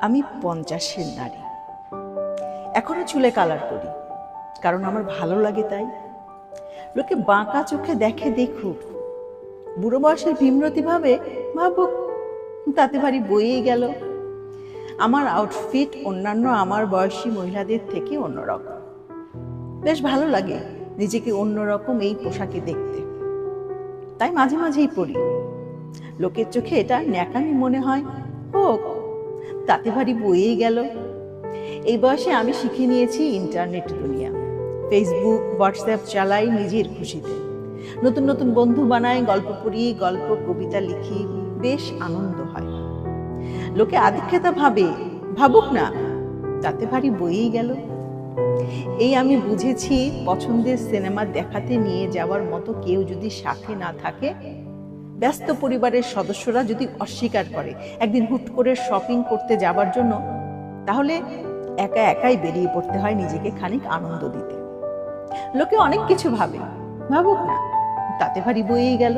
আমি পঞ্চাশের নারী। এখনও চুলে কালার করি, কারণ আমার ভালো লাগে তাই। লোকে বাঁকা চোখে দেখে দেখুক, বুড়ো বয়সের ভীমরতি ভাবে ভাবুক, তাতে ভারী বইয়ে গেল। আমার আউটফিট অন্যান্য আমার বয়সী মহিলাদের থেকে অন্যরকম। বেশ ভালো লাগে নিজেকে অন্যরকম এই পোশাকে দেখতে। তাই মাঝে মাঝেই পরি। লোকের চোখে এটা ন্যাকামি মনে হয়, হোক তাতে ভারী বইয়েই গেল। এই বয়সে আমি শিখে নিয়েছি ইন্টারনেট দুনিয়া। ফেসবুক হোয়াটসঅ্যাপ চালাই নিজের খুশিতে। নতুন নতুন বন্ধু বানাই, গল্প পড়ি, গল্প, কবিতা লিখি, বেশ আনন্দ হয়। লোকে আধিক্যতা ভাবে, ভাবুক না, তাতে ভারী বইয়েই গেল। এই আমি বুঝেছি, পছন্দের সিনেমা দেখাতে নিয়ে যাওয়ার মতো কেউ যদি সাথে না থাকে ব্যস্ত পরিবারের সদস্যরা যদি অস্বীকার করে, একদিন হুট করে শপিং করতে যাবার জন্য, তাহলে একা একাই বেরিয়ে পড়তে হয় নিজেকে খানিক আনন্দ দিতে। লোকে অনেক কিছু ভাবে, ভাবুক না, তাতে ভারী বইয়েই গেল।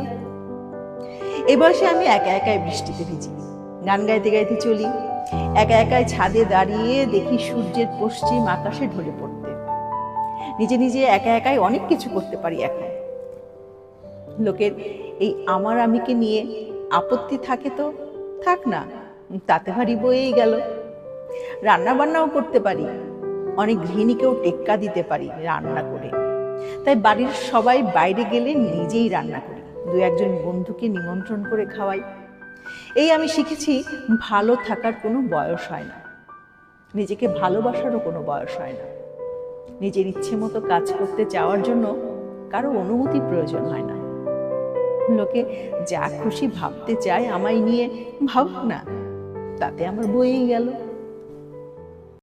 এ বয়সে আমি একা একাই বৃষ্টিতে ভিজি, গান গাইতে গাইতে চলি, একা একাই ছাদে দাঁড়িয়ে দেখি সূর্যের পশ্চিম আকাশে ঢলে পড়তে। নিজে নিজে একা একাই অনেক কিছু করতে পারি এখন। লোকের এই আমার আমিকে নিয়ে আপত্তি থাকে তো? থাক না, তাতে ভারী বয়েই গেল। রান্না বান্নাও করতে পারি, অনেক গৃহিণীকেও টেক্কা দিতে পারি রান্না করে। তাই বাড়ির সবাই বাইরে গেলে নিজেই রান্না করি, দু একজন বন্ধুকে নিমন্ত্রণ করে খাওয়াই। এই আমি শিখেছি, ভালো থাকার কোনো বয়স হয় না। নিজেকে ভালোবাসারও কোনো বয়স হয় না। নিজের ইচ্ছে মতো কাজ করতে চাওয়ার জন্য কারও অনুমতি প্রয়োজন হয় না। লোকে যা খুশি ভাবতে চায় আমায় নিয়ে ভাবুক না তাতে আমার বইয়েই গেল।